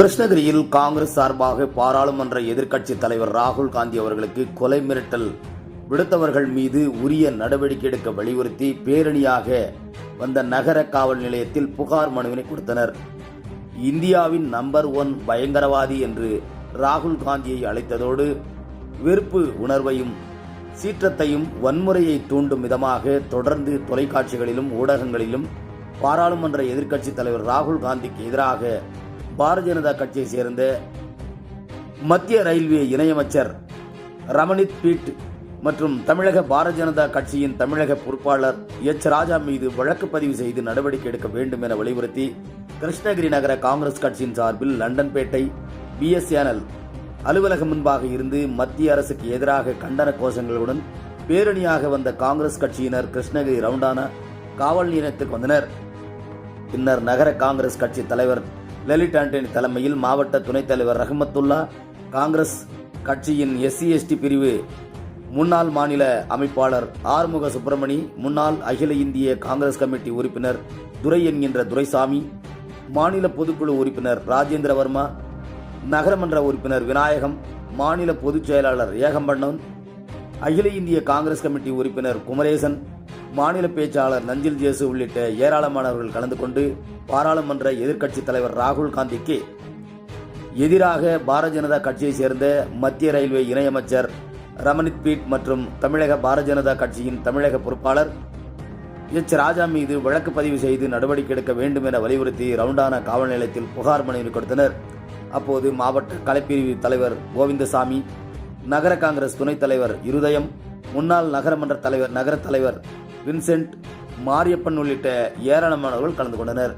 கிருஷ்ணகிரியில் காங்கிரஸ் சார்பாக பாராளுமன்ற எதிர்க்கட்சி தலைவர் ராகுல் காந்தி அவர்களுக்கு கொலை மிரட்டல். விடுத்தவர்கள் மீது உரிய நடவடிக்கை எடுக்க வலியுறுத்தி பேரணியாக வந்த நகர காவல் நிலையத்தில் புகார் மனுவினை கொடுத்தனர். இந்தியாவின் நம்பர் ஒன் பயங்கரவாதி என்று ராகுல் காந்தியை அழைத்ததோடு வெறுப்பு உணர்வையும் சீற்றத்தையும் வன்முறையை தூண்டும் விதமாக தொடர்ந்து தொலைக்காட்சிகளிலும் ஊடகங்களிலும் பாராளுமன்ற எதிர்க்கட்சித் தலைவர் ராகுல் காந்திக்கு எதிராக பாரதிய ஜனதா கட்சியை சேர்ந்த மத்திய ரயில்வே இணையமைச்சர் ரமணித் பீட் மற்றும் தமிழக பாரதிய ஜனதா கட்சியின் தமிழக பொறுப்பாளர் எச். ராஜா மீது வழக்கு பதிவு செய்து நடவடிக்கை எடுக்க வேண்டும் என வலியுறுத்தி கிருஷ்ணகிரி நகர காங்கிரஸ் கட்சியின் சார்பில் லண்டன்பேட்டை பிஎஸ்என்எல் அலுவலகம் முன்பாக இருந்து மத்திய அரசுக்கு எதிராக கண்டன கோஷங்களுடன் பேரணியாக வந்த காங்கிரஸ் கட்சியினர் கிருஷ்ணகிரி ரவுண்டான காவல் நிலையத்துக்கு வந்தனர். பின்னர் நகர காங்கிரஸ் கட்சி தலைவர் லலித் ஆண்டனி தலைமையில் மாவட்ட துணைத் தலைவர் ரஹமத்துல்லா காங்கிரஸ் கட்சியின் எஸ்சி எஸ்டி பிரிவு முன்னாள் மாநில அமைப்பாளர் ஆறுமுக சுப்பிரமணி முன்னாள் அகில இந்திய காங்கிரஸ் கமிட்டி உறுப்பினர் துரை என்கின்ற துரைசாமி மாநில பொதுக்குழு உறுப்பினர் ராஜேந்திர வர்மா நகரமன்ற உறுப்பினர் விநாயகம் மாநில பொதுச் செயலாளர் ஏகம்பண்ணன் அகில இந்திய காங்கிரஸ் கமிட்டி உறுப்பினர் குமரேசன் மாநில பேச்சாளர் நஞ்சில் ஜேசு உள்ளிட்ட ஏராளமானவர்கள் கலந்து கொண்டு பாராளுமன்ற எதிர்க்கட்சித் தலைவர் ராகுல் காந்திக்கு எதிராக பாரதிய ஜனதா கட்சியைச் சேர்ந்த மத்திய ரயில்வே இணையமைச்சர் ரமணித் பீட் மற்றும் தமிழக பாரதிய ஜனதா கட்சியின் தமிழக பொறுப்பாளர் எச் ராஜா மீது வழக்கு பதிவு செய்து நடவடிக்கை எடுக்க வேண்டும் என வலியுறுத்தி ரவுண்டானா காவல் நிலையத்தில் புகார் மனு கொடுத்தனர். அப்போது மாவட்ட கலைப்பிரிவு தலைவர் கோவிந்தசாமி நகர காங்கிரஸ் துணைத் தலைவர் இருதயம் முன்னாள் நகரமன்ற தலைவர் நகர தலைவர் வின்சென்ட் மாரியப்பன் உள்ளிட்ட ஏராளமானவர்கள் கலந்து கொண்டனர்.